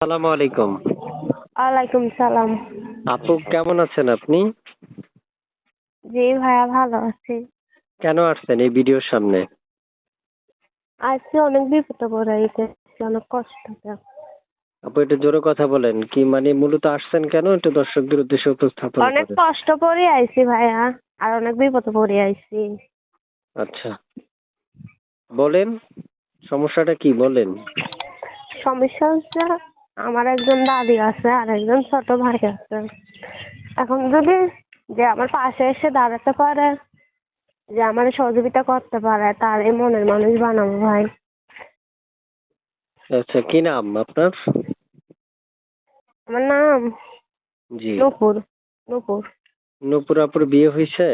আসসালামু আলাইকুম। ওয়ালাইকুম সালাম। আপু কেমন আছেন আপনি? জি ভাইয়া ভালো আছি। কেন আসছেন এই ভিডিওর সামনে? আজকে অনেক বিপদে পড়ে গেছি অনেক কষ্টতে আপু একটু জোরে কথা বলেন। কি মানে মূলত আসছেন কেন? একটু দর্শকদের উদ্দেশ্যে উপস্থাপন অনেক কষ্ট পড়ে আইছি ভাইয়া আর অনেক বিপদে পড়ে আইছি। আচ্ছা। বলেন সমস্যাটা কি বলেন? সমস্যা হচ্ছে আমার একজন দাদি আছে আর একজন ছোট ভাই আছে। এখন যদি যে আমার পাশে এসে দাঁড়াতে পারে যে আমার সহযোগিতা করতে পারে তার এই মনের মানুষ বানাবো ভাই। আচ্ছা কি নাম আপনার? আমার নাম জি। নূপুর নূপুর। নূপুর আপুর বিয়ে হয়েছে?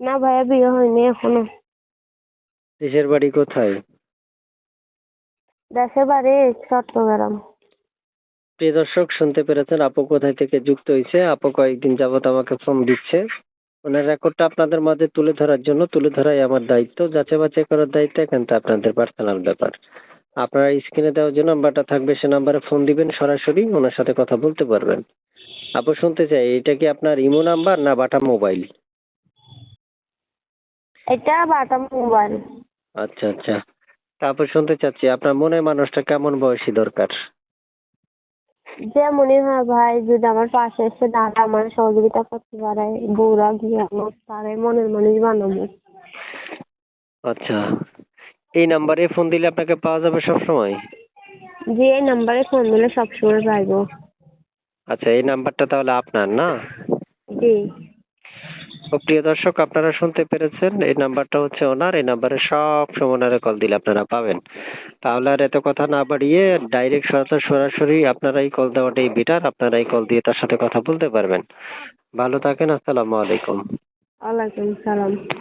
না ভাইয়া বিয়ে হয়নি এখনও। দেশের বাড়ি কোথায়? দেশের বাড়ি চট্টগ্রাম। প্রিয় দর্শক শুনতে পেরেছেন আপু কোথায় থেকে যুক্ত হয়েছে আপু কয়েকদিন যাবত আমাকে ফোন দিচ্ছে। ওনার রেকর্ডটা আপনাদের মাঝে তুলে ধরার জন্য তুলে ধরাই আমার দায়িত্ব। যাচাই বাছাই করার দায়িত্ব এখানটা আপনাদের পার্সোনাল ব্যাপার। আপনারা স্ক্রিনে দেওয়া যে নাম্বারটা থাকবে সে নাম্বারে ফোন দিবেন সরাসরি ওনার সাথে কথা বলতে পারবেন। আপু শুনতে চাই এটা কি আপনার ইমো নাম্বার না বাটা মোবাইল এটা বাটা মোবাইল আচ্ছা আচ্ছা। তারপর শুনতে চাচ্ছি আপনার মনের মানুষটা কেমন বয়সী দরকার? যেমনই হয় ভাই যদি আমার পাশে এসে দাদা আমার সহযোগিতা করতে পারে বউরা গিয়ে আমার তারে মনের মানুষ বানাবো। আচ্ছা এই নাম্বারে ফোন দিলে আপনাকে পাওয়া যাবে সব সময় যে এই নাম্বারে ফোন দিলে সবসময় পাইবো। আচ্ছা এই নাম্বারটা তাহলে আপনার না? জি। প্রিয় দর্শক, আপনারা শুনতে পেরেছেন, এই নাম্বারটা হচ্ছে ওনার, এই নাম্বারে সব সময় ওনারে কল দিলে আপনারা পাবেন। তাহলে আর এত কথা না বাড়িয়ে ডাইরেক্ট সরাসরি সরাসরি আপনারাই কল দেওয়াটাই বেটার আপনারাই কল দিয়ে তার সাথে কথা বলতে পারবেন। ভালো থাকেন, আসসালামু আলাইকুম। ওয়ালাইকুম সালাম।